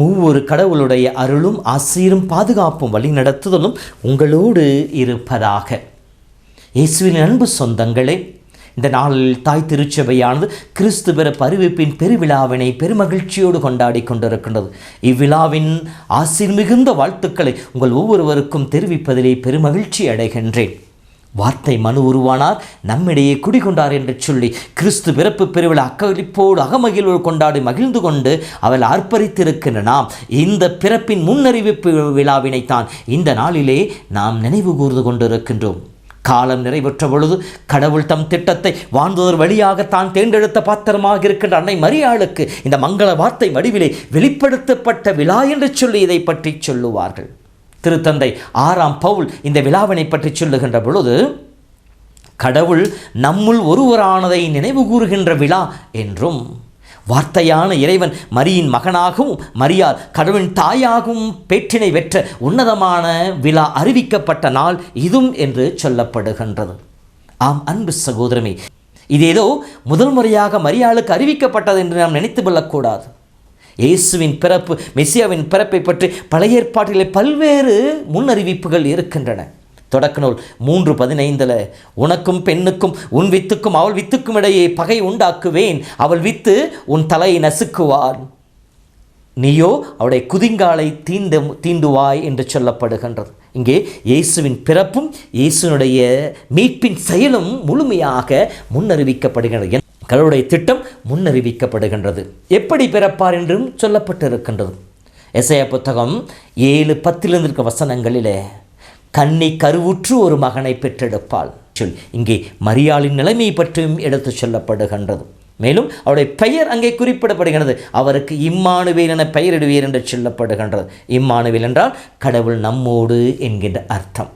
மூவொரு கடவுளுடைய அருளும் ஆசீரும் பாதுகாப்பும் வழிநடத்துதலும் உங்களோடு இருப்பதாக. இயேசுவின் அன்பு சொந்தங்களே இந்த நாளில் தாய் திருச்சபையானது கிறிஸ்து பிற பரிவிப்பின் பெருவிழாவினை பெருமகிழ்ச்சியோடு கொண்டாடி கொண்டிருக்கின்றது. இவ்விழாவின் ஆசிர் மிகுந்த வாழ்த்துக்களை உங்கள் ஒவ்வொருவருக்கும் தெரிவிப்பதிலே பெருமகிழ்ச்சி அடைகின்றேன். வார்த்தை மனு உருவானார். நம்மிடையே குடிகொண்டார் என்று சொல்லி கிறிஸ்து பிறப்பு பெருவிழா அக்களிப்போடு அகமகிழ்வு கொண்டாடி மகிழ்ந்து கொண்டு அவள் அர்ப்பரித்திருக்கின்ற நாம் இந்த பிறப்பின் முன்னறிவிப்பு விழாவினைத்தான் இந்த நாளிலே நாம் நினைவு கூர்ந்து கொண்டிருக்கின்றோம். காலம் நிறைவுற்ற பொழுது கடவுள் தம் திட்டத்தை வாழ்ந்தோர் வழியாக தான் தேர்ந்தெடுத்த பாத்திரமாக இருக்கின்ற அன்னை மரியாளுக்கு இந்த மங்கள வார்த்தை வடிவிலே வெளிப்படுத்தப்பட்ட விழா என்று சொல்லி இதை பற்றி சொல்லுவார்கள். திருத்தந்தை ஆறாம் பவுல் இந்த விழாவினை பற்றி சொல்லுகின்ற பொழுது கடவுள் நம்முள் ஒருவரானதை நினைவு கூறுகின்ற விழா என்றும் வார்த்தையான இறைவன் மரியின் மகனாகவும் மரியால் கடவுளின் தாயாகவும் பேற்றினை பெற்ற உன்னதமான விழா அறிவிக்கப்பட்ட நாள் இதும் என்று சொல்லப்படுகின்றது. ஆம் அன்பு சகோதரமே இது ஏதோ முதல் முறையாக மரியாளுக்கு அறிவிக்கப்பட்டது என்று நாம் நினைத்து கொள்ளக்கூடாது. இயேசுவின் பிறப்பு மெசியாவின் பிறப்பை பற்றி பழைய ஏற்பாட்டிலே பல்வேறு முன்னறிவிப்புகள் இருக்கின்றன. தொடக்க நூல் மூன்று பதினைந்தில் உனக்கும் பெண்ணுக்கும் உன் வித்துக்கும் அவள் வித்துக்கும் இடையே பகை உண்டாக்குவேன் அவள் வித்து உன் தலையை நசுக்குவான் நீயோ அவளுடைய குதிங்காலை தீண்ட தீண்டுவாய் என்று சொல்லப்படுகின்றது. இங்கே இயேசுவின் பிறப்பும் இயேசுனுடைய மீட்பின் செயலும் முழுமையாக முன்னறிவிக்கப்படுகின்றது கடவுளுடைய திட்டம் முன்னறிவிக்கப்படுகின்றது. எப்படி பிறப்பார் என்றும் சொல்லப்பட்டிருக்கின்றது. எசைய புத்தகம் ஏழு பத்திலிருந்து இருக்க வசனங்களிலே கண்ணி கருவுற்று ஒரு மகனை பெற்றெடுப்பாள். சொல் இங்கே மரியாளின் நிலைமை பற்றியும் எடுத்து சொல்லப்படுகின்றது. மேலும் அவருடைய பெயர் அங்கே குறிப்பிடப்படுகின்றது. அவருக்கு இம்மானுவேல் என பெயரிடுவீர் என்று சொல்லப்படுகின்றது. இம்மானுவேல் என்றால் கடவுள் நம்மோடு என்கின்ற அர்த்தம்.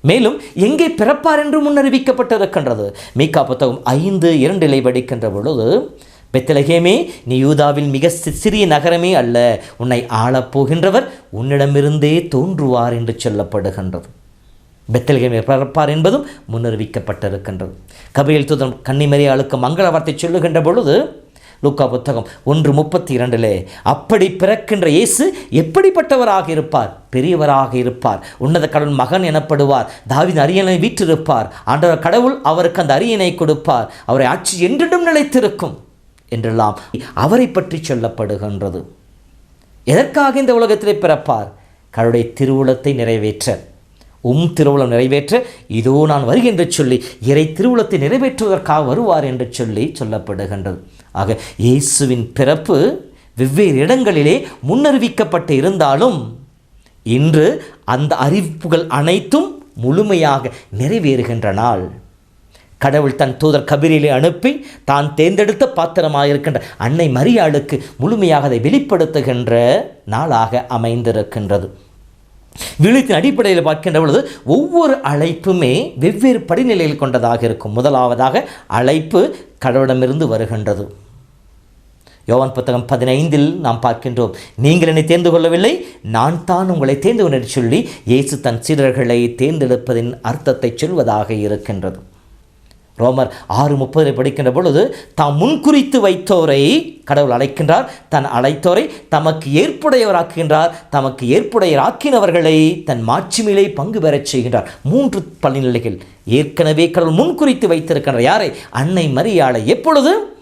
மேலும் எங்கே பிறப்பார் என்று முன்னறிவிக்கப்பட்டிருக்கின்றது மீகா புத்தகம் ஐந்து இரண்டிலை படிக்கின்ற பொழுது பெத்தலகேமே நீ யூதாவில் மிக சிறிய நகரமே அல்ல உன்னை ஆளப் போகின்றவர் உன்னிடமிருந்தே தோன்றுவார் என்று சொல்லப்படுகின்றது. பெத்தலகேமே பிறப்பார் என்பதும் முன்னறிவிக்கப்பட்டிருக்கின்றது. கபிரியல் தூதன் கன்னிமரியாளுக்கு மங்கள வார்த்தை சொல்லுகின்ற பொழுது லூக்கா புத்தகம் ஒன்று முப்பத்தி இரண்டிலே அப்படி பிறக்கின்ற இயேசு எப்படிப்பட்டவராக இருப்பார்? பெரியவராக இருப்பார். உன்னத கடவுள் மகன் எனப்படுவார். தாவின் அரியணை வீற்றிருப்பார். ஆண்டவர் கடவுள் அவருக்கு அந்த அரியணை கொடுப்பார். அவரை ஆட்சி என்றிடம் நிலைத்திருக்கும். என்றெல்லாம் அவரை பற்றி சொல்லப்படுகின்றது. எதற்காக இந்த உலகத்திலே பிறப்பார்? கடவுளுடைய திருவுளத்தை நிறைவேற்ற. உம் திருவுளம் நிறைவேற்ற இதோ நான் வருகின்ற சொல்லி இறை திருவுளத்தை நிறைவேற்றுவதற்காக வருவார் என்று சொல்லி சொல்லப்படுகின்றது. ஆக இயேசுவின் பிறப்பு வெவ்வேறு இடங்களிலே முன்னறிவிக்கப்பட்டு இருந்தாலும் இன்று அந்த அறிவிப்புகள் அனைத்தும் முழுமையாக நிறைவேறுகின்ற நாள். கடவுள் தன் தூதர் கபிரிலே அனுப்பி தான் தேர்ந்தெடுத்த பாத்திரமாக இருக்கின்ற அன்னை மரியாளுக்கு முழுமையாக அதை வெளிப்படுத்துகின்ற நாளாக அமைந்திருக்கின்றது. விழித்தின் அடிப்படையில் பார்க்கின்ற பொழுது ஒவ்வொரு அழைப்புமே வெவ்வேறு படிநிலையில் கொண்டதாக இருக்கும். முதலாவதாக அழைப்பு கடவுளிடமிருந்து வருகின்றது. யோவான் புத்தகம் பதினைந்தில் நாம் பார்க்கின்றோம் நீங்கள் என்னை தேர்ந்து கொள்ளவில்லை நான் தான் உங்களை தேர்ந்து கொண்டு சொல்லி இயேசு தன் சீடர்களை தேர்ந்தெடுப்பதின் அர்த்தத்தை சொல்வதாக இருக்கின்றது. ரோமர் ஆறு முப்பதில் படிக்கின்ற பொழுது தாம் முன்குறித்து வைத்தோரை கடவுள் அழைக்கின்றார். தன் அழைத்தோரை தமக்கு ஏற்புடையவராக்குகின்றார். தமக்கு ஏற்புடையராக்கினவர்களை தன் மாட்சிமிலே பங்கு பெறச் செய்கின்றார். மூன்று பணிநிலைகள் ஏற்கனவே கடவுள் முன்குறித்து வைத்திருக்கின்றார் யாரை? அன்னை மரியாளை. எப்பொழுது?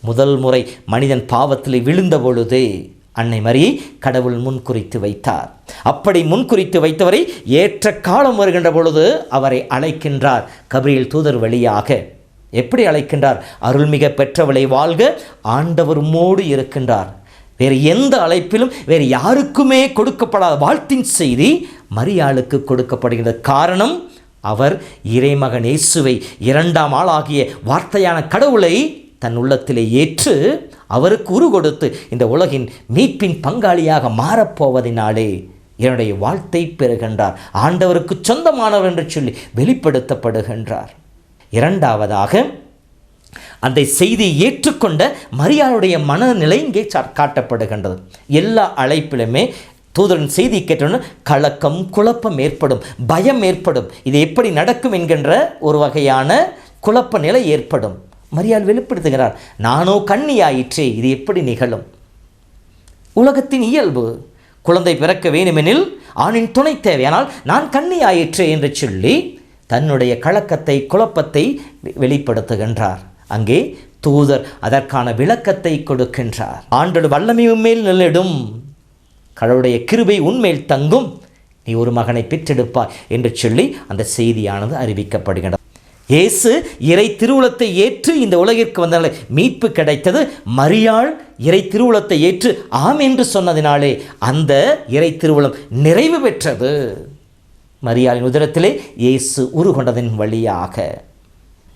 முதல் முறை மனிதன் பாவத்தில் விழுந்த பொழுதே. அன்னை மரியை கடவுள் முன்குறித்து வைத்தார். அப்படி முன்குறித்து வைத்தவரை ஏற்ற காலம் வருகின்ற பொழுது அவரை அழைக்கின்றார். கபிரியில் தூதர் வழியாக. எப்படி அழைக்கின்றார்? அருள்மிக பெற்றவளை வாழ்க ஆண்டவர் உம்மோடு இருக்கின்றார். வேறு எந்த அழைப்பிலும் வேறு யாருக்குமே கொடுக்கப்படாத வாழ்த்தின் செய்தி மரியாளுக்கு கொடுக்கப்படுகிறது காரணம் அவர் இறைமகன் இயேசுவை இரண்டாம் ஆளாகிய வார்த்தையான கடவுளை தன் உள்ளத்திலே ஏற்று அவருக்கு உரு கொடுத்து இந்த உலகின் மீட்பின் பங்காளியாக மாறப்போவதினாலே என்னுடைய வாழ்த்தை பெறுகின்றார். ஆண்டவருக்கு சொந்தமானவர் என்று சொல்லி வெளிப்படுத்தப்படுகின்றார். இரண்டாவதாக அந்த செய்தியை ஏற்றுக்கொண்ட மரியாளுடைய மனநிலை இங்கே சா- காட்டப்படுகின்றது. எல்லா அழைப்பிலுமே தூதரின் செய்தி கேட்டோன்னு கலக்கம் குழப்பம் ஏற்படும் பயம் ஏற்படும். இது எப்படி நடக்கும் என்கின்ற ஒரு வகையான குழப்ப நிலை ஏற்படும். மரியாள் வெளிப்படுத்துகிறார் நானோ கண்ணியாயிற்றே இது எப்படி நிகழும்? உலகத்தின் இயல்பு குழந்தை பிறக்க வேண்டுமெனில் ஆணின் துணை தேவையானால் நான் கண்ணி ஆயிற்றே என்று சொல்லி தன்னுடைய கலக்கத்தை குழப்பத்தை வெ- வெளிப்படுத்துகின்றார். அங்கே தூதர் அதற்கான விளக்கத்தை கொடுக்கின்றார். ஆண்டோடு வல்லமையும் மேல் நில்லிடும். கடவுளுடைய கிருபை உண்மையில் தங்கும். நீ ஒரு மகனை பெற்றெடுப்பாய் என்று சொல்லி அந்த செய்தியானது அறிவிக்கப்படுகின்றது. இயேசு இறை திருவுளத்தை ஏற்று இந்த உலகிற்கு வந்தனாலே மீட்பு கிடைத்தது. மரியாள் இறை திருவுளத்தை ஏற்று ஆம் என்று சொன்னதினாலே அந்த இறை திருவுளம் நிறைவு பெற்றது. மரியாளின் உதரத்திலே இயேசு உருகொண்டதன் வழியாக.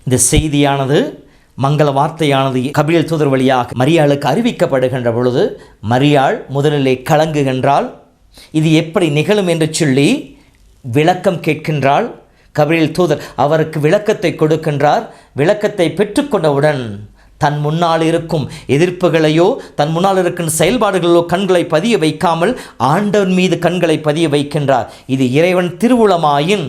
இந்த செய்தியானது மங்கள வார்த்தையானது கபில் தூதர் வழியாக மரியாளுக்கு அறிவிக்கப்படுகின்ற பொழுது மரியாள் முதலிலே கலங்குகின்றாள். இது எப்படி நிகழும் என்று சொல்லி விளக்கம் கேட்கின்றாள். கபிரில் தூதர் அவருக்கு விளக்கத்தை கொடுக்கின்றார். விளக்கத்தை பெற்றுக்கொண்டவுடன் தன் முன்னால் இருக்கும் எதிர்ப்புகளையோ தன் முன்னால் இருக்கும் செயல்பாடுகளோ கண்களை பதிய வைக்காமல் ஆண்டவன் மீது கண்களை பதிய வைக்கின்றார். இது இறைவன் திருவுளமாயின்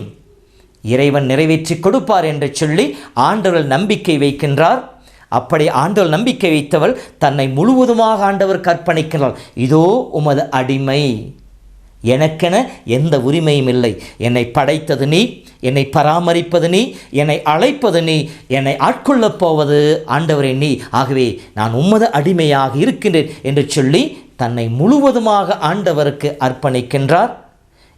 இறைவன் நிறைவேற்றி கொடுப்பார் என்று சொல்லி ஆண்டவர் நம்பிக்கை வைக்கின்றார். அப்படி ஆண்டவள் நம்பிக்கை வைத்தவள் தன்னை முழுவதுமாக ஆண்டவர் கற்பனைக்கிறாள் இதோ உமது அடிமை. எனக்கென எந்த உரிமையும் இல்லை. என்னை படைத்தது நீ என்னை பராமரிப்பது நீ என்னை அழைப்பது நீ என்னை ஆட்கொள்ளப் போவது ஆண்டவரே நீ. ஆகவே நான் உம்மது அடிமையாக இருக்கின்றேன் என்று சொல்லி தன்னை முழுவதுமாக ஆண்டவருக்கு அர்ப்பணிக்கின்றார்.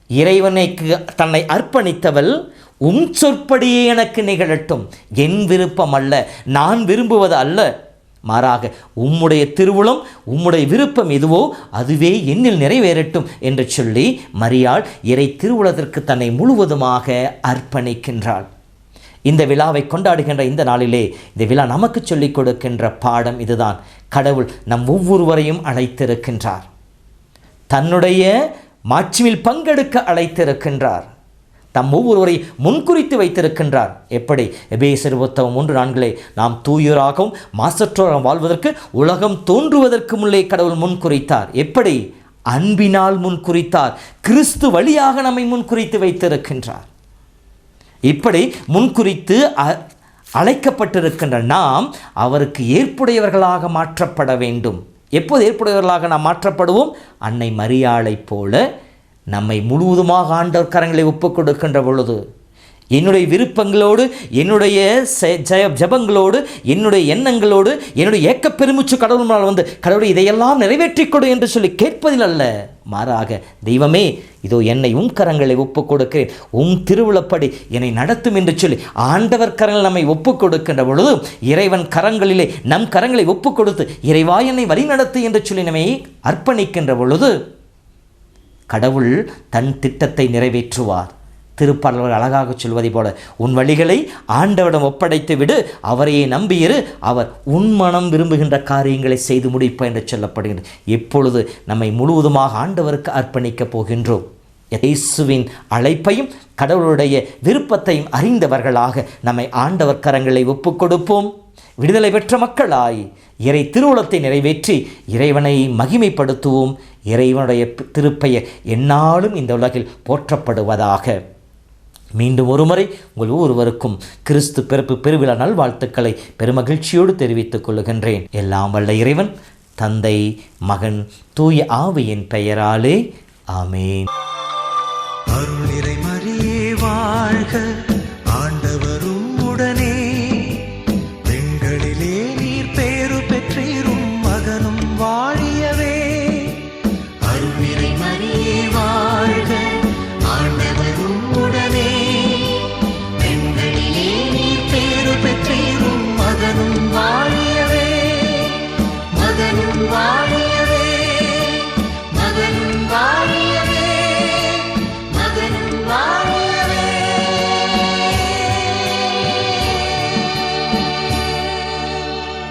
இறைவனைக்கு தன்னை அர்ப்பணித்தவள் உம் சொற்படியே எனக்கு நிகழட்டும். என் விருப்பம் அல்ல நான் விரும்புவது அல்ல. மாறாக உம்முடைய திருவுளம் உம்முடைய விருப்பம் எதுவோ அதுவே என்னில் நிறைவேறட்டும் என்று சொல்லி மரியாள் இறை திருவுளத்திற்கு தன்னை முழுவதுமாக அர்ப்பணிக்கின்றாள். இந்த விழாவை கொண்டாடுகின்ற இந்த நாளிலே இந்த விழா நமக்கு சொல்லிக் கொடுக்கின்ற பாடம் இதுதான். கடவுள் நம் ஒவ்வொருவரையும் அழைத்திருக்கின்றார். தன்னுடைய மாட்சியில் பங்கெடுக்க அழைத்திருக்கின்றார். தம் ஒவ்வொருவரை முன்குறித்து வைத்திருக்கின்றார். எப்படி? எபேசர் புத்தகம் மூன்று நான்கிலே நாம் தூயோராகவும் மாசற்றோராகவும் வாழ்வதற்கு உலகம் தோன்றுவதற்கு முன்னே கடவுள் முன்குறித்தார். எப்படி? அன்பினால் முன்குறித்தார். கிறிஸ்து வழியாக நம்மை முன்குறித்து வைத்திருக்கின்றார். இப்படி முன்குறித்து அ- அழைக்கப்பட்டிருக்கின்ற நாம் அவருக்கு ஏற்புடையவர்களாக மாற்றப்பட வேண்டும். எப்போது ஏற்புடையவர்களாக நாம் மாற்றப்படுவோம்? அன்னை மரியாளைப் போல நம்மை முழுவதுமாக ஆண்டவர் கரங்களை ஒப்புக் கொடுக்கின்ற பொழுது என்னுடைய விருப்பங்களோடு என்னுடைய செ- ஜெய ஜபங்களோடு என்னுடைய எண்ணங்களோடு என்னுடைய ஏக்க பெருமிச்சு கடவுள் முன்னால் வந்து கடவுளை இதையெல்லாம் நிறைவேற்றிக் கொடு என்று சொல்லி கேட்பதில் அல்ல. மாறாக தெய்வமே இதோ என்னை உம் கரங்களை ஒப்புக் கொடுக்கிறேன் உம் திருவிழப்படி என்னை நடத்தும் என்று சொல்லி ஆண்டவர் கரங்கள் நம்மை ஒப்புக் கொடுக்கின்ற பொழுது இறைவன் கரங்களிலே நம் கரங்களை ஒப்புக் கொடுத்து இறைவா என்னை வழி நடத்து என்று சொல்லி நம்மை அர்ப்பணிக்கின்ற பொழுது கடவுள் தன் திட்டத்தை நிறைவேற்றுவார். திருப்பாளர் அழகாக சொல்வதை போல உன் வழிகளை ஆண்டவிடம் ஒப்படைத்து விடு அவரையே நம்பியிரு அவர் உன் மனம் விரும்புகின்ற காரியங்களை செய்து முடிப்பார் என்று சொல்லப்படுகிறது. எப்பொழுது நம்மை முழுவதுமாக ஆண்டவருக்கு அர்ப்பணிக்கப் போகின்றோம். இயேசுவின் அழைப்பையும் கடவுளுடைய விருப்பத்தையும் அறிந்தவர்களாக நம்மை ஆண்டவர் கரங்களை ஒப்புக் கொடுப்போம். விடுதலை பெற்ற மக்களாய் இறை திருவுளத்தை நிறைவேற்றி இறைவனை மகிமைப்படுத்துவோம். இறைவனுடைய திருப்பெயர் எந்நாளும் இந்த உலகில் போற்றப்படுவதாக. மீண்டும் ஒருமுறை உங்கள் ஒருவருக்கும் கிறிஸ்து பிறப்பு பெருவிழா நல்வாழ்த்துக்களை பெருமகிழ்ச்சியோடு தெரிவித்துக் கொள்கின்றேன். எல்லாம் வல்ல இறைவன் தந்தை மகன் தூய ஆவியின் பெயராலே. ஆமேன். அருள் வாழ்க.